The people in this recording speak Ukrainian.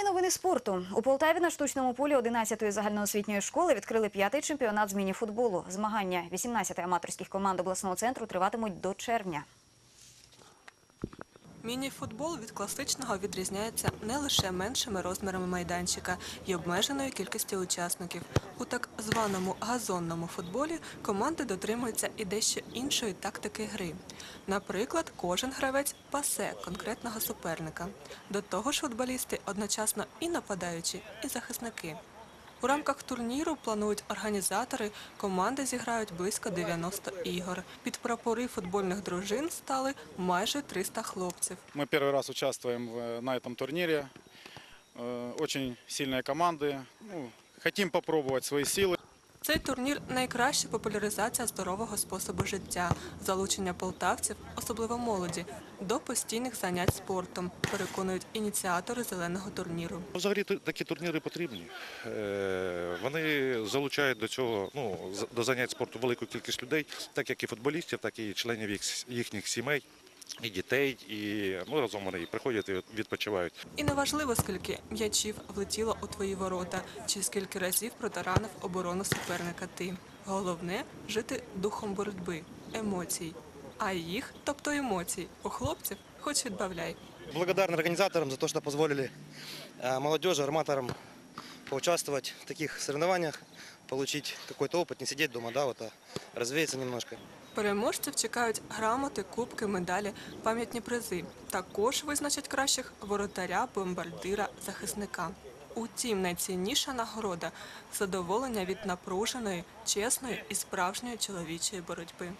І новини спорту. У Полтаві на штучному полі 11-ї загальноосвітньої школи відкрили п'ятий чемпіонат з міні-футболу. Змагання 18 аматорських команд обласного центру триватимуть до червня. Міні-футбол від класичного відрізняється не лише меншими розмірами майданчика і обмеженою кількістю учасників. У так званому газонному футболі команди дотримуються і дещо іншої тактики гри. Наприклад, кожен гравець пасе конкретного суперника. До того ж, футболісти одночасно і нападаючі, і захисники. У рамках турніру планують організатори, команди зіграють близько 90 ігор. Під прапори футбольних дружин стали майже 300 хлопців. Мы первый раз участвуем в- на этом турнире. Э, Очень сильные команды. Ну, хотим попробовать свои силы. Цей турнір найкраща популяризація здорового способу життя, залучення полтавців, особливо молоді, до постійних занять спортом, переконують ініціатори зеленого турніру. Взагалі такі турніри потрібні. Е, Вони залучають до цього ну, до занять спорту велику кількість людей, так як і футболістів, так і членів їхніх сімей, і дітей. І ну, разом вони і приходять і відпочивають. І неважливо, скільки м'ячів влетіло у твої ворота, чи скільки разів протаранив оборону суперника ти. Головне жити духом боротьби, емоцій. А їх, тобто емоцій, у хлопців хоч відбавляй. Благодарны организаторам за то, что позволили э, арматорам поучаствовать в таких соревнованиях, получить какой-то опыт, не сидеть дома, да, вот, а развеяться немножко. Переможців чекають грамоти, кубки, медалі, пам'ятні призи. Також визначать кращих воротаря, бомбардира, захисника. Утім, найцінніша нагорода задоволення від напруженої, чесної і справжньої чоловічої боротьби.